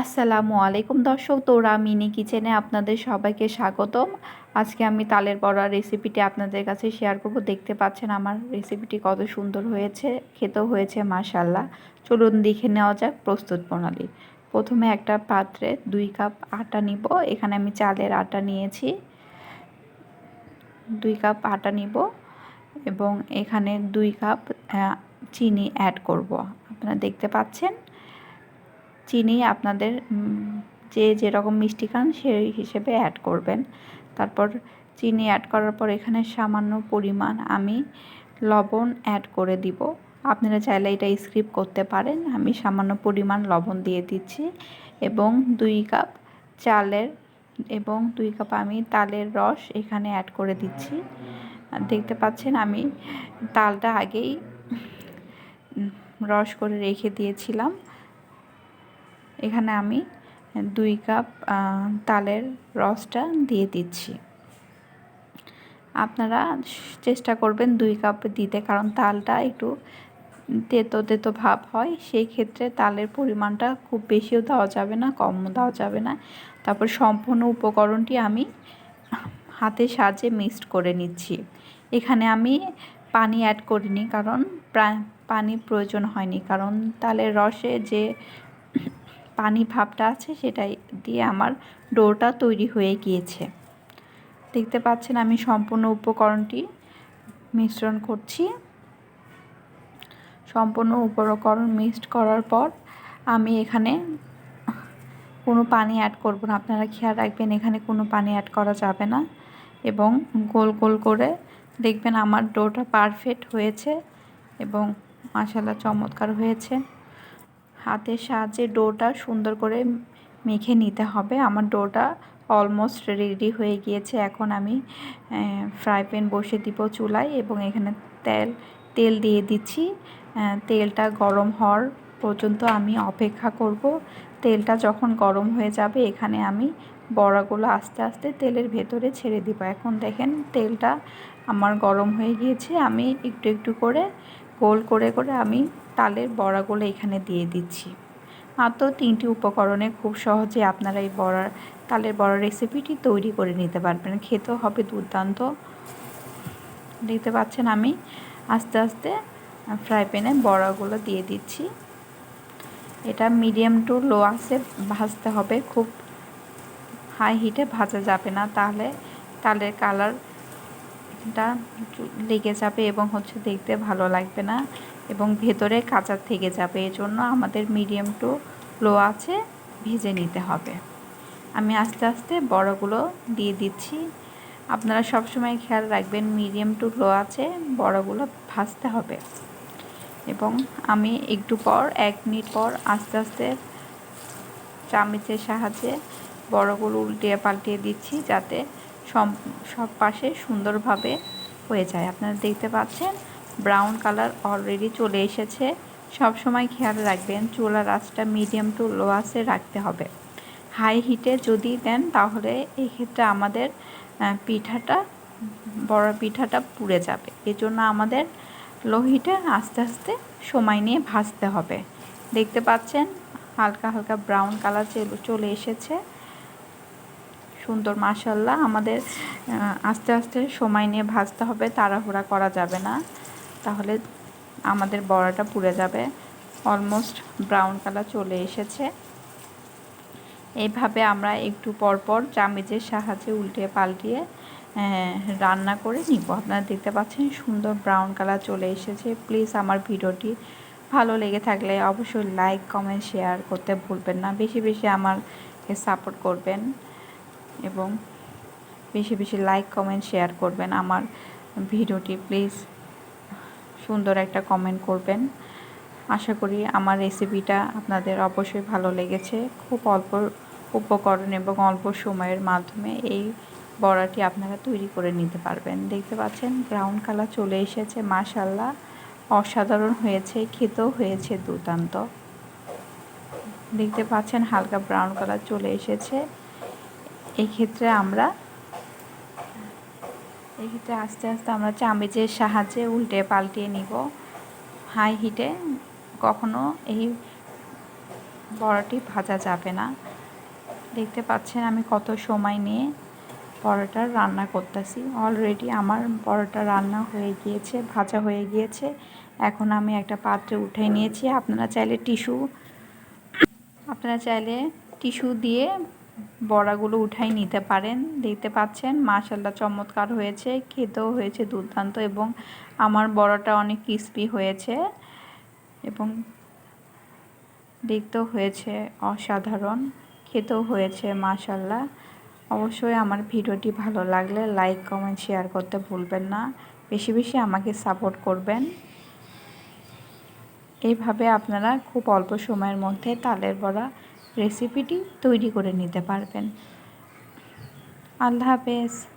আসসালামু আলাইকুম দর্শক, তোরা মিনি কিচেনে আপনাদের সবাইকে স্বাগতম। আজকে আমি তালের বড়া রেসিপিটি আপনাদের কাছে শেয়ার করব। দেখতে পাচ্ছেন আমার রেসিপিটি কত সুন্দর হয়েছে, খেতেও হয়েছে মাশাল্লাহ চলুন দেখে নেওয়া যাক প্রস্তুত প্রণালী। প্রথমে একটা পাত্রে দুই কাপ আটা নিব। এখানে আমি চালের আটা নিয়েছি। দুই কাপ আটা নিব এবং এখানে দুই কাপ চিনি অ্যাড করব। আপনারা দেখতে পাচ্ছেন? চিনি আপনাদের যে যেরকম মিষ্টি খান সেই হিসেবে অ্যাড করবেন। তারপর চিনি অ্যাড করার পর এখানে সামান্য পরিমাণ আমি লবণ অ্যাড করে দিব। আপনারা চাইলে এটা স্ক্রিপ করতে পারেন। আমি সামান্য পরিমাণ লবণ দিয়ে দিচ্ছি এবং দুই কাপ চালের, এবং দুই কাপ আমি তালের রস এখানে অ্যাড করে দিচ্ছি। দেখতে পাচ্ছেন আমি তালটা আগেই রস করে রেখে দিয়েছিলাম। এখানে আমি দুই কাপ তালের রসটা দিয়ে দিচ্ছি। আপনারা চেষ্টা করবেন দুই কাপ দিতে, কারণ তালটা একটু তেতো তেতো ভাব হয়, সেই ক্ষেত্রে তালের পরিমাণটা খুব বেশিও দেওয়া যাবে না, কমও দেওয়া যাবে না। তারপর সম্পূর্ণ উপকরণটি আমি হাতের সাহায্যে মিক্সড করে নিচ্ছি। এখানে আমি পানি অ্যাড করিনি, কারণ পানি প্রয়োজন হয়নি, কারণ তালের রসে যে পানি ভাবটা আছে, সেটাই দিয়ে আমার ডোটা তৈরি হয়ে গিয়েছে। দেখতে পাচ্ছেন আমি সম্পূর্ণ উপকরণটি মিশ্রণ করছি। সম্পূর্ণ উপকরণ মিক্সড করার পর আমি এখানে কোনো পানি অ্যাড করব না। আপনারা খেয়াল রাখবেন, এখানে কোনো পানি অ্যাড করা যাবে না এবং গোল গোল করে দেখবেন আমার ডোটা পারফেক্ট হয়েছে এবং মশালা চমৎকার হয়েছে। হাতের সাহায্যে ডোটা সুন্দর করে মেখে নিতে হবে। আমার ডোটা অলমোস্ট রেডি হয়ে গিয়েছে। এখন আমি ফ্রাই প্যান বসে দিব চুলায় এবং এখানে তেল তেল দিয়ে দিচ্ছি। তেলটা গরম হওয়ার পর্যন্ত আমি অপেক্ষা করব। তেলটা যখন গরম হয়ে যাবে, এখানে আমি বড়াগুলো আস্তে আস্তে তেলের ভেতরে ছেড়ে দিব। এখন দেখেন তেলটা আমার গরম হয়ে গিয়েছে। আমি একটু একটু করে, গোল করে করে আমি তালের বড়াগুলো এখানে দিয়ে দিচ্ছি। মাত্র তিনটি উপকরণে খুব সহজে আপনারা এই বড়ার তালের বড়া রেসিপিটি তৈরি করে নিতে পারবেন। খেতেও হবে দুর্দান্ত। দেখতে পাচ্ছেন আমি আস্তে আস্তে ফ্রাই প্যানে বড়াগুলো দিয়ে দিচ্ছি। এটা মিডিয়াম টু লো আসে ভাজতে হবে। খুব হাই হিটে ভাজা যাবে না। তাহলে তালের কালারটা লেগে যাবে এবং হচ্ছে দেখতে ভালো লাগবে না। এবং ভেতরে কাঁচা থেকে যাবে। এজন্য আমাদের মিডিয়াম টু লো আছে, ভেজে নিতে হবে। আমি আস্তে আস্তে বড়গুলো দিয়ে দিচ্ছি। আপনারা সবসময় খেয়াল রাখবেন মিডিয়াম টু লো আছে, বড়গুলো ভাজতে হবে। এবং আমি একটু পর, এক মিনিট পর আস্তে আস্তে চামচের সাহায্যে বড়গুলো উল্টিয়ে পাল্টিয়ে দিচ্ছি যাতে সব সব পাশে সুন্দরভাবে হয়ে যায়। আপনারা দেখতে পাচ্ছেন ব্রাউন কালার অলরেডি চলে এসেছে। সব সময় খেয়াল রাখবেন চুলার আঁচটা মিডিয়াম টু লো আঁচে রাখতে হবে। হাই হিটে যদি দেন, তাহলে এক্ষেত্রে আমাদের পিঠাটা, বড় পিঠাটা পুড়ে যাবে। এজন্য আমাদের লো হিটে আস্তে আস্তে সময় নিয়ে ভাজতে হবে। দেখতে পাচ্ছেন, হালকা হালকা ব্রাউন কালার চলে এসেছে। সুন্দর মাসাল্লাহ আমাদের আস্তে আস্তে সময় নিয়ে ভাজতে হবে, তাড়াহুড়া করা যাবে না। তাহলে আমাদের বড়াটা পুড়ে যাবে। অলমোস্ট ব্রাউন কালার চলে এসেছে। এইভাবে আমরা একটু পরপর চামিচের সাহায্যে উল্টে পাল্টিয়ে রান্না করে নিব। আপনারা দেখতে পাচ্ছেন সুন্দর ব্রাউন কালার চলে এসেছে। প্লিজ আমার ভিডিওটি ভালো লেগে থাকলে অবশ্যই লাইক কমেন্ট শেয়ার করতে ভুলবেন না। বেশি বেশি আমারকে সাপোর্ট করবেন এবং বেশি বেশি লাইক কমেন্ট শেয়ার করবেন আমার ভিডিওটি। প্লিজ সুন্দর একটা কমেন্ট করবেন। আশা করি আমার রেসিপিটা আপনাদের অবশ্যই ভালো লেগেছে। খুব অল্প উপকরণ এবং অল্প সময়ের মাধ্যমে এই বড়াটি আপনারা তৈরি করে নিতে পারবেন। দেখতে পাচ্ছেন ব্রাউন কালার চলে এসেছে মাশাল্লাহ অসাধারণ হয়েছে, খেতেও হয়েছে দুর্দান্ত। দেখতে পাচ্ছেন, হালকা ব্রাউন কালার চলে এসেছে। এক্ষেত্রে ক্ষেত্রে আমরা এক্ষেত্রে আস্তে আস্তে আমরা চামিচের সাহায্যে উল্টে পাল্টিয়ে নিব। হাই হিটে কখনো এই বড়াটি ভাজা যাবে না। দেখতে পাচ্ছেন আমি কত সময় নিয়ে পরোটা রান্না করতেছি। অলরেডি আমার পরোটা রান্না হয়ে গিয়েছে, ভাজা হয়ে গিয়েছে। এখন আমি একটা পাত্রে উঠে নিয়েছি। আপনারা চাইলে টিস্যু, আপনারা চাইলে টিস্যু দিয়ে বড়াগুলো উঠাই নিতে পারেন, দেখতে পাচ্ছেন মাশাল্লাহ চমৎকার হয়েছে, খেতেও হয়েছে দুর্দান্ত এবং আমার বড়াটা অনেক ক্রিস্পি হয়েছে এবং দেখতেও হয়েছে অসাধারণ, খেতেও হয়েছে মাশাল্লাহ অবশ্যই আমার ভিডিওটি ভালো লাগলে লাইক কমেন্ট শেয়ার করতে ভুলবেন না, বেশি বেশি আমাকে সাপোর্ট করবেন। এইভাবে আপনারা খুব অল্প সময়ের মধ্যে তালের বড়া রেসিপিটি তৈরি করে নিতে পারবেন। আল্লাহ হাফেজ।